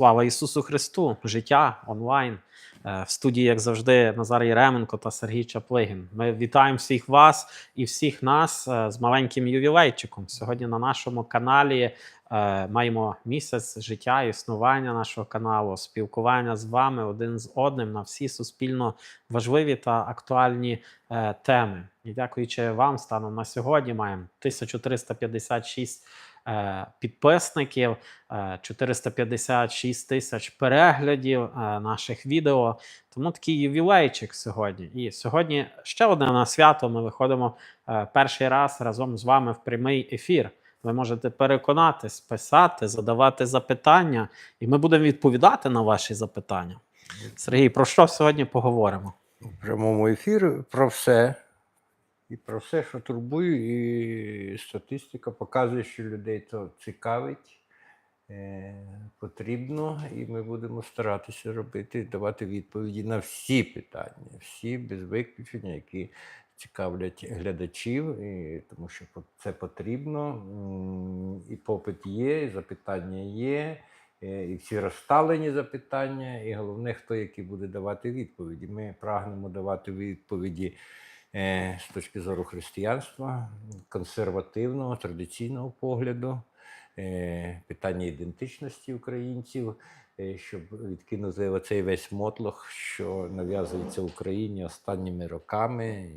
Слава Ісусу Христу! Життя онлайн. Е, В студії, як завжди, Назар Єременко та Сергій Чаплигін. Ми вітаємо всіх вас і всіх нас е, з маленьким ювілейчиком. Сьогодні на нашому каналі е, маємо місяць життя, існування нашого каналу, спілкування з вами один з одним на всі суспільно важливі та актуальні теми. І дякуючи вам, станом на сьогодні маємо 1356 е, підписників. Е, 456 тисяч переглядів е, наших відео. Тому такий ювілейчик сьогодні. І сьогодні ще одне на свято. Ми виходимо е, перший раз разом з вами в прямий ефір. Ви можете переконатись, писати, задавати запитання, і ми будемо відповідати на ваші запитання. Сергій, про що сьогодні поговоримо? у прямому ефірі про все. І про все, що турбує, і статистика показує, що людей то цікавить, е, потрібно, і ми будемо старатися робити, давати відповіді на всі питання, всі без виключення, які цікавлять глядачів, і, тому що це потрібно. І попит є, і запитання є. е, І всі розставлені запитання, і головне, хто які буде давати відповіді. Ми прагнемо давати відповіді з точки зору християнства, консервативного, традиційного погляду, е, питання ідентичності українців, е, щоб відкинути оцей весь мотлох, що нав'язується Україні останніми роками.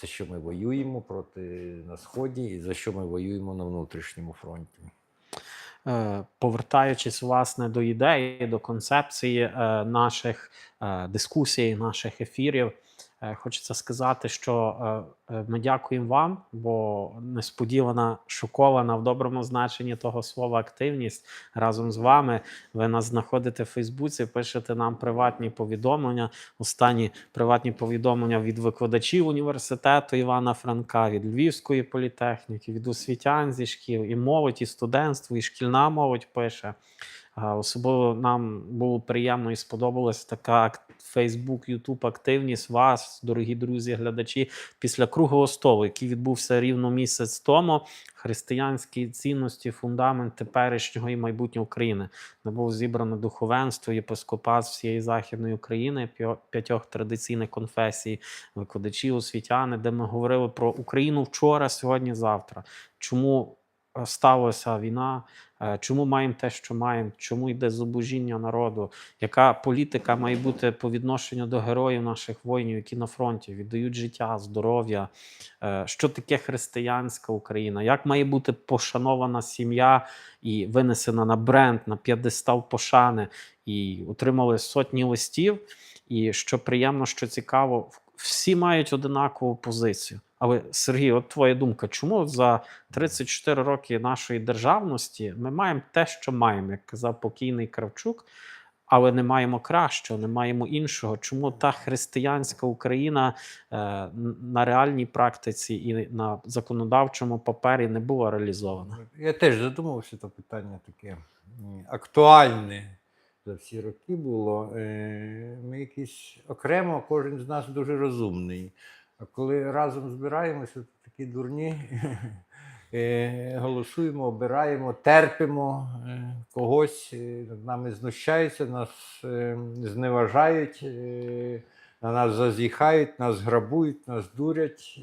За що ми воюємо проти на сході, і за що ми воюємо на внутрішньому фронті. Е, повертаючись власне до ідеї, до концепції е, наших е, дискусій, наших ефірів, е, хочеться сказати, що е, е, ми дякуємо вам, бо несподівана, шокована в доброму значенні того слова активність разом з вами. Ви нас знаходите в Фейсбуці, пишете нам приватні повідомлення. Останні приватні повідомлення від викладачів університету Івана Франка, від Львівської політехніки, від освітян зі шкіл, і молодь, і студентство, і шкільна молодь пише. Особливо нам було приємно і сподобалась така Facebook, YouTube активність вас, дорогі друзі, глядачі, після круглого столу, який відбувся рівно місяць тому. Християнські цінності, фундамент теперішнього і майбутнього України, де було зібрано духовенство, єпископат всієї західної України, п'ятьох традиційних конфесій, викладачі, освітяни, де ми говорили про Україну вчора, сьогодні, завтра. Чому сталася війна? Е, Чому маємо те, що маємо? Чому йде зубожіння народу? Яка політика має бути по відношенню до героїв наших воїнів, які на фронті віддають життя, здоров'я? Е, Що таке християнська Україна? Як має бути пошанована сім'я і винесена на бренд, на п'єдестал пошани? І отримали сотні листів. І що приємно, що цікаво, всі мають одинакову позицію. Але Сергій, от твоя думка, чому за 34 роки нашої державності ми маємо те, що маємо, як казав покійний Кравчук, але не маємо кращого, не маємо іншого. Чому та християнська Україна е, на реальній практиці і на законодавчому папері не була реалізована? Я теж задумався, то питання таке актуальне за всі роки було. Е, Ми якісь окремо, кожен з нас дуже розумний. А коли разом збираємося, то такі дурні, е, голосуємо, обираємо, терпимо е, когось, над нами знущаються, нас зневажають. На нас зазіхають, нас грабують, нас дурять.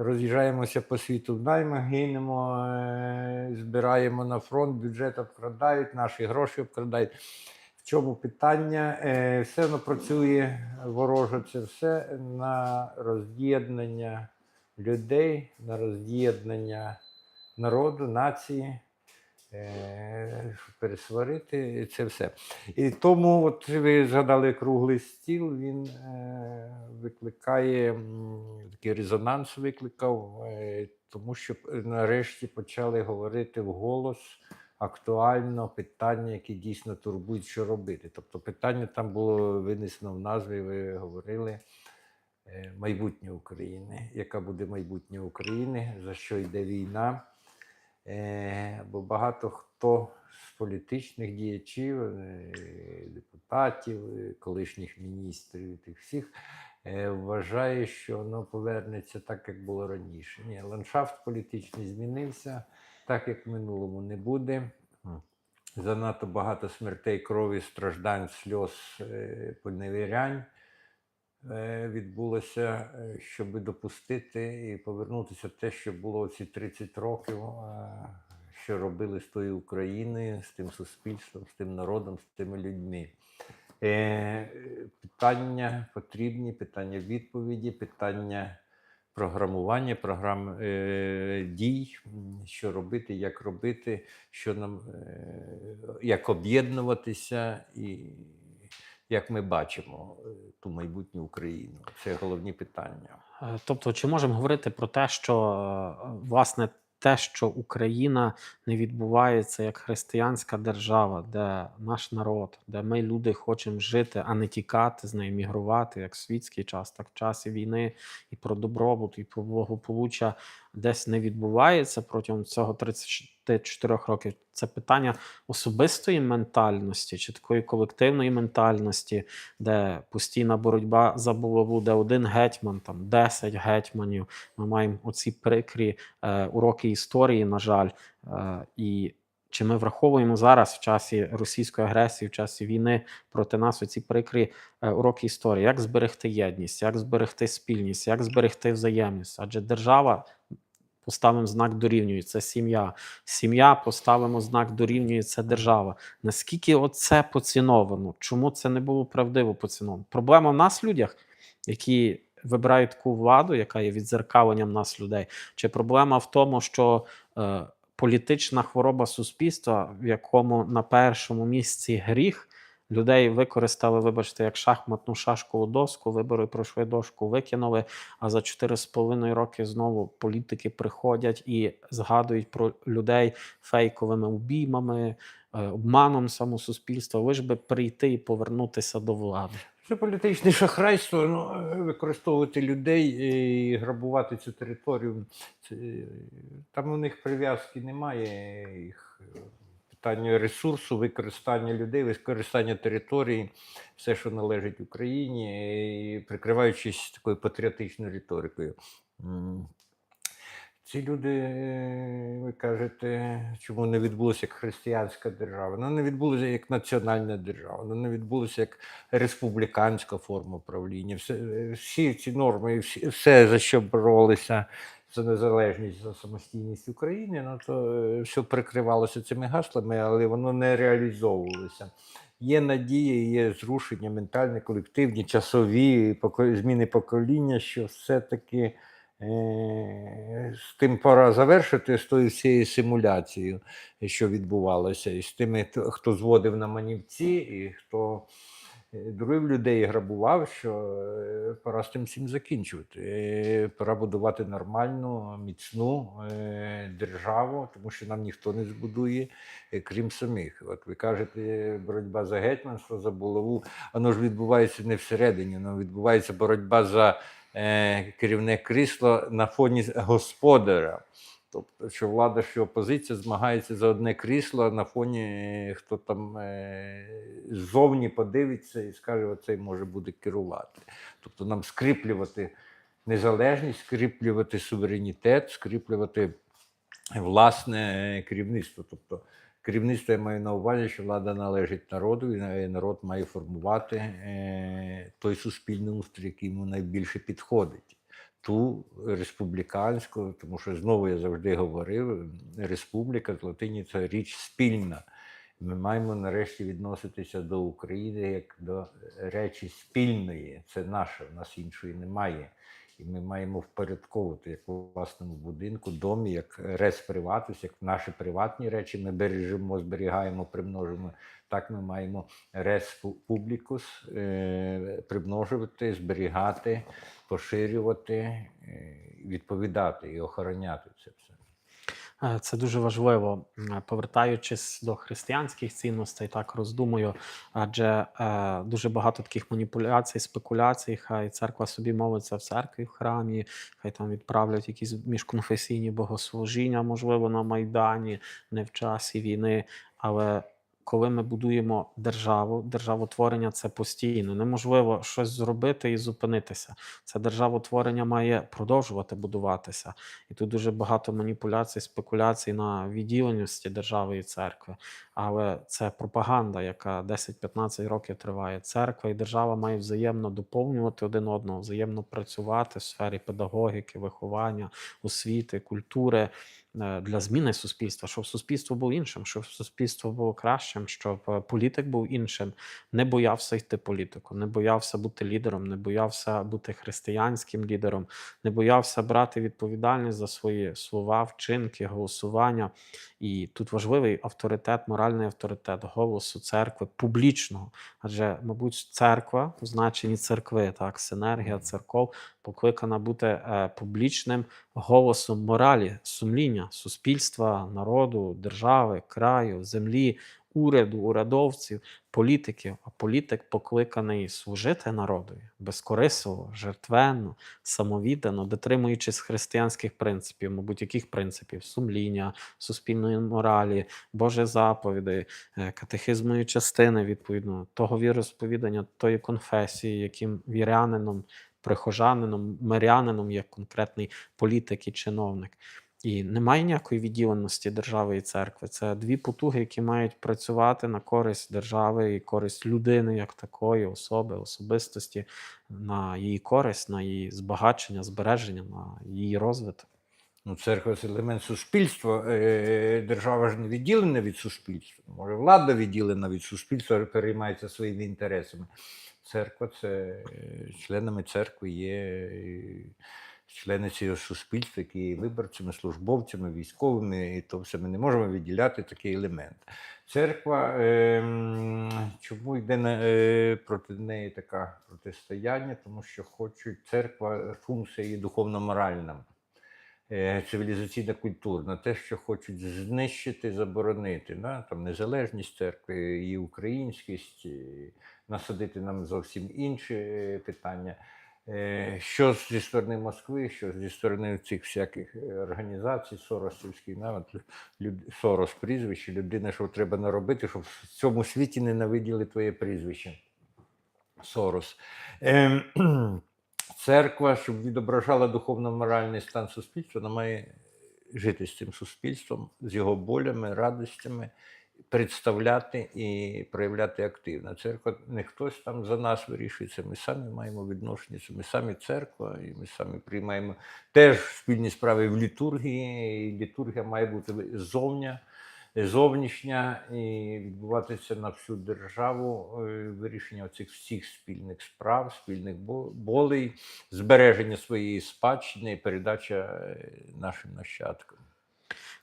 Роз'їжджаємося по світу в наймах, гинемо, е, збираємо на фронт, бюджет обкрадають, наші гроші обкрадають. В чому питання? Е, Все воно працює вороже, це все на роз'єднання людей, на роз'єднання народу, нації. Е, Пересварити це все. І тому, от ви згадали круглий стіл, він е, викликає такий резонанс викликав, е, тому що нарешті почали говорити вголос актуально питання, які дійсно турбують, що робити. Тобто питання там було винесено в назві, ви говорили. Майбутнє України, яка буде майбутнє України, за що йде війна. Е, бо багато хто з політичних діячів, е, депутатів, е, колишніх міністрів, тих всіх вважає, що воно повернеться так, як було раніше. Ні, ландшафт політичний змінився, так як в минулому не буде. занадто багато смертей, крові, страждань, сльоз, поневірянь відбулося, е, щоб допустити і повернутися те, що було ці 30 років, е, що робили з тою Україною, з тим суспільством, з тим народом, з тими людьми. Е, Питання потрібні, питання відповіді, питання програмування, програм е, дій, що робити, як робити, що нам, е, як об'єднуватися і як ми бачимо е, ту майбутню Україну. Це головні питання. Е, Тобто, чи можемо говорити про те, що е, власне те, що Україна не відбувається як християнська держава, де наш народ, де ми люди хочемо жити, а не тікати з неї, мігрувати, як світський час, так в часі війни і про добробут, і про благополуччя десь не відбувається протягом цього 34 років. Це питання особистої ментальності чи такої колективної ментальності, де постійна боротьба за булаву, де один гетьман, там 10 гетьманів. Ми маємо оці прикрі е, уроки історії, на жаль. Е, і чи ми враховуємо зараз в часі російської агресії, в часі війни проти нас оці прикрі е, уроки історії, як зберегти єдність, як зберегти спільність, як зберегти взаємність? Адже держава. Поставимо знак дорівнює це сім'я. Сім'я поставимо знак дорівнює це держава. Наскільки оце поціновано? Чому це не було правдиво поціновано? Проблема в нас, людях, які вибирають таку владу, яка є відзеркаленням нас, людей, чи проблема в тому, що е, політична хвороба суспільства, в якому на першому місці гріх, людей використали, вибачте, як шахматну шашкову доску, вибори пройшли дошку, викинули. А за 4,5 роки знову політики приходять і згадують про людей фейковими обіймами, е, обманом самосуспільства, лиш би прийти і повернутися до влади. Це політичне шахрайство, ну, е, використовувати людей і грабувати цю територію. Це, там у них прив'язки немає. Їх е, питання ресурсу, використання людей, використання території, все, що належить Україні, і прикриваючись такою патріотичною риторикою. Ці люди, е, ви кажете, чому не відбулося як християнська держава? Воно не відбулося як національна держава, воно не відбулося як республіканська форма правління. Все, е, всі ці норми, всі, все, за що боролися за незалежність, за самостійність України, ну то е, все прикривалося цими гаслами, але воно не реалізовувалося. Є надії, є зрушення ментальні, колективні, часові зміни покоління, що все-таки з тим пора завершити з тою всією симуляцією, що відбувалося, і з тими, хто- зводив на манівці, і хто е, дурив людей і грабував, що е, пора з тим всім закінчувати. Е, Пора будувати нормальну, міцну е, державу, тому що нам ніхто не збудує, е, крім самих. От ви кажете, боротьба за гетьманство, за булаву, воно ж відбувається не всередині, воно відбувається боротьба за е, керівне крісло на фоні господаря. Тобто, що влада, що опозиція змагається за одне крісло на фоні, е, хто там е, ззовні подивиться і скаже, оцей може буде керувати. Тобто нам скріплювати незалежність, скріплювати суверенітет, скріплювати власне керівництво. Тобто керівництво я маю на увазі, що влада належить народу, і народ має формувати е, той суспільний устрій, який йому найбільше підходить. Ту республіканську, тому що знову я завжди говорив: республіка з латині це річ спільна. Ми маємо нарешті відноситися до України як до речі спільної. Це наше, у нас іншої немає. І ми маємо впорядковувати як у власному будинку, домі, як рес приватус, як наші приватні речі ми бережемо, зберігаємо, примножимо. Так ми маємо рес публікус е, примножувати, зберігати, поширювати, е, відповідати і охороняти це Це дуже важливо. Повертаючись до християнських цінностей, так роздумую, адже е, дуже багато таких маніпуляцій, спекуляцій. Хай церква собі молиться в церкві, в храмі, хай там відправлять якісь міжконфесійні богослужіння, можливо, на Майдані, не в часі війни. Але коли ми будуємо державу, державотворення це постійно. Неможливо щось зробити і зупинитися. Це державотворення має продовжувати будуватися. І тут дуже багато маніпуляцій, спекуляцій на відділеності держави і церкви. Але це пропаганда, яка 10-15 років триває. Церква і держава мають взаємно доповнювати один одного, взаємно працювати в сфері педагогіки, виховання, освіти, культури для зміни суспільства, щоб суспільство було іншим, щоб суспільство було кращим, щоб е, політик був іншим, не боявся йти політику, не боявся бути лідером, не боявся бути християнським лідером, не боявся брати відповідальність за свої слова, вчинки, голосування. І тут важливий авторитет, моральний авторитет голосу церкви публічного. Адже, мабуть, церква в значенні церкви, так, синергія церков покликана бути е, публічним голосом моралі, сумління суспільства, народу, держави, краю, землі, уряду, урядовців, політиків. А політик покликаний служити народові безкорисово, жертвенно, самовіддано, дотримуючись християнських принципів, мабуть, яких принципів? Сумління, суспільної моралі, Божі заповіді, е, катехизмої частини, відповідно, того віросповідання, тої конфесії, яким вірянином, прихожанином, мирянином є конкретний політик і чиновник. І немає ніякої відділеності держави і церкви. Це дві потуги, які мають працювати на користь держави і користь людини як такої, особи, особистості, на її користь, на її збагачення, збереження, на її розвиток. Ну, церква це елемент суспільства. Е, Держава ж не відділена від суспільства. Може, влада відділена від суспільства, переймається своїми інтересами. Церква це е, членами церкви є е, члени цього суспільства, які є виборцями, службовцями, військовими, і то все ми не можемо відділяти такий елемент. Церква, е, чому йде на, е, проти неї таке протистояння? Тому що хочуть церква, функція її духовно-моральна е, цивілізаційна культурна, те, що хочуть знищити, заборонити, да? там незалежність церкви, її українськість, і насадити нам зовсім інші е, питання. Е, Що зі сторони Москви, що зі сторони цих всяких е, організацій, Соросівських, навіть Сорос прізвище, людина, що треба наробити, щоб в цьому світі ненавиділи твоє прізвище. Сорос. Ем, церква, щоб відображала духовно-моральний стан суспільства, вона має жити з цим суспільством, з його болями, радостями, представляти і проявляти активно. Церква не хтось там за нас вирішує це. Ми самі маємо відношення, ми самі церква, і ми самі приймаємо теж спільні справи в літургії. І літургія має бути зовня зовнішня і відбуватися на всю державу е, вирішення цих всіх спільних справ, спільних бо- болей, збереження своєї спадщини передача е, нашим нащадкам.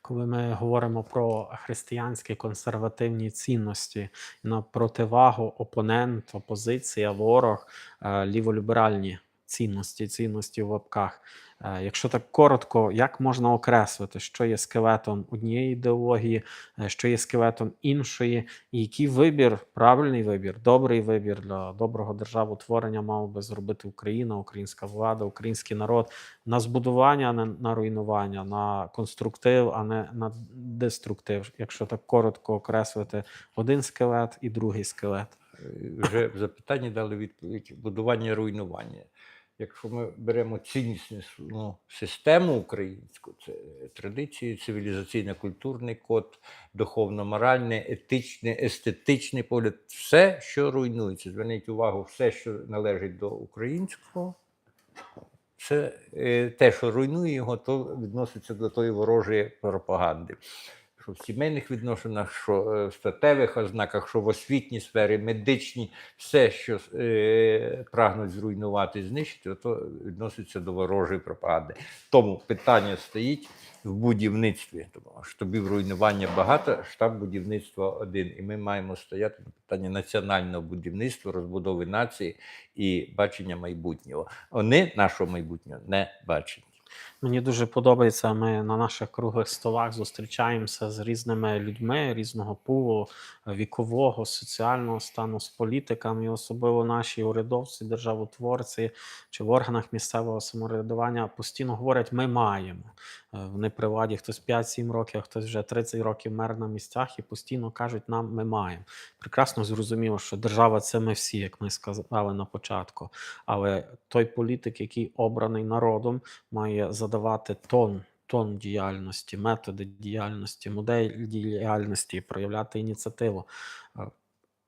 Коли ми говоримо про християнські консервативні цінності на противагу опонент, опозиція, ворог, е, ліволіберальні цінності, цінності в лапках. Е, Якщо так коротко, як можна окреслити, що є скелетом однієї ідеології, е, що є скелетом іншої, і який вибір, правильний вибір, добрий вибір для доброго державотворення мав би зробити Україна, українська влада, український народ на збудування, а не на руйнування, на конструктив, а не на деструктив. Якщо так коротко окреслити один скелет і другий скелет. Е, Вже в запитанні дали відповідь будування руйнування. Якщо ми беремо ціннісну ну, систему українську, це традиції, цивілізаційно-культурний код, духовно-моральний, етичний, естетичний погляд, все, що руйнується. Зверніть увагу, все, що належить до українського, це е, те, що руйнує його, то відноситься до тої ворожої пропаганди. Що в сімейних відношеннях, що е, в статевих ознаках, що в освітній сфері, медичній, все, що е, прагнуть зруйнувати, знищити, то відноситься до ворожої пропаганди. Тому питання стоїть в будівництві. Тому штабів руйнування багато, штаб будівництва один. І ми маємо стояти на питання національного будівництва, розбудови нації і бачення майбутнього. Вони нашого майбутнього не бачать. Мені дуже подобається. Ми на наших круглих столах зустрічаємося з різними людьми різного пулу, вікового, соціального стану, з політиками, особливо наші урядовці, державотворці чи в органах місцевого самоврядування постійно говорять: ми маємо. Е, Вони при хтось 5-7 років, а хтось вже 30 років мер на місцях і постійно кажуть, нам ми маємо. Прекрасно зрозуміло, що держава це ми всі, як ми сказали на початку. Але той політик, який обраний народом, має задавати тон. Тон діяльності, методи діяльності, модель діяльності, проявляти ініціативу. Е,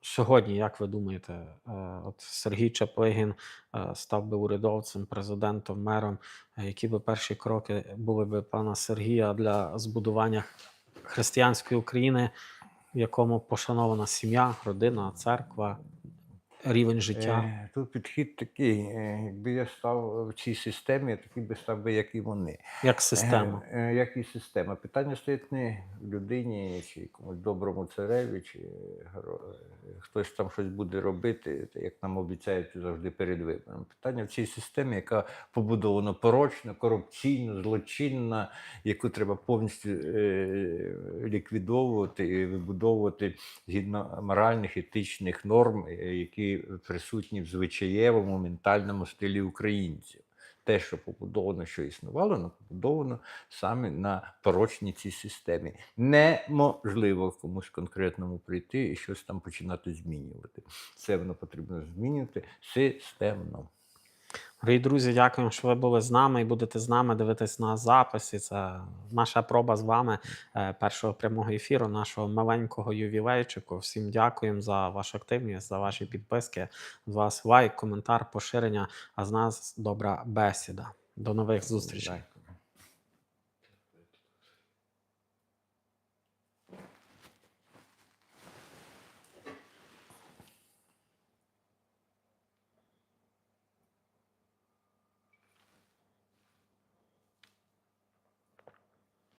Сьогодні, як ви думаєте, е, от Сергій Чаплигін е, став би урядовцем, президентом, мером. Які би перші кроки були б пана Сергія для збудування християнської України, в якому пошанована сім'я, родина, церква, рівень життя? Е, Тут підхід такий, е, якби я став в цій системі, я такий би став би, як і вони. Як система? Е, е, Як і система. Питання стоїть не в людині, чи якомусь доброму цареві, чи хтось там щось буде робити, як нам обіцяють завжди перед вибором. Питання в цій системі, яка побудована порочно, корупційно, злочинна, яку треба повністю ліквідовувати і вибудовувати згідно моральних, етичних норм, які присутні в звичаєвому ментальному стилі українців те, що побудовано, що існувало, воно побудовано саме на порочній цій системі. Неможливо комусь конкретному прийти і щось там починати змінювати. Це воно потрібно змінювати системно. Дорогі друзі, дякуємо, що ви були з нами і будете з нами дивитись на записі. Це наша проба з вами е, першого прямого ефіру, нашого маленького ювілейчику. Всім дякуємо за вашу активність, за ваші підписки. З вас лайк, коментар, поширення. А з нас добра бесіда. До нових зустрічей.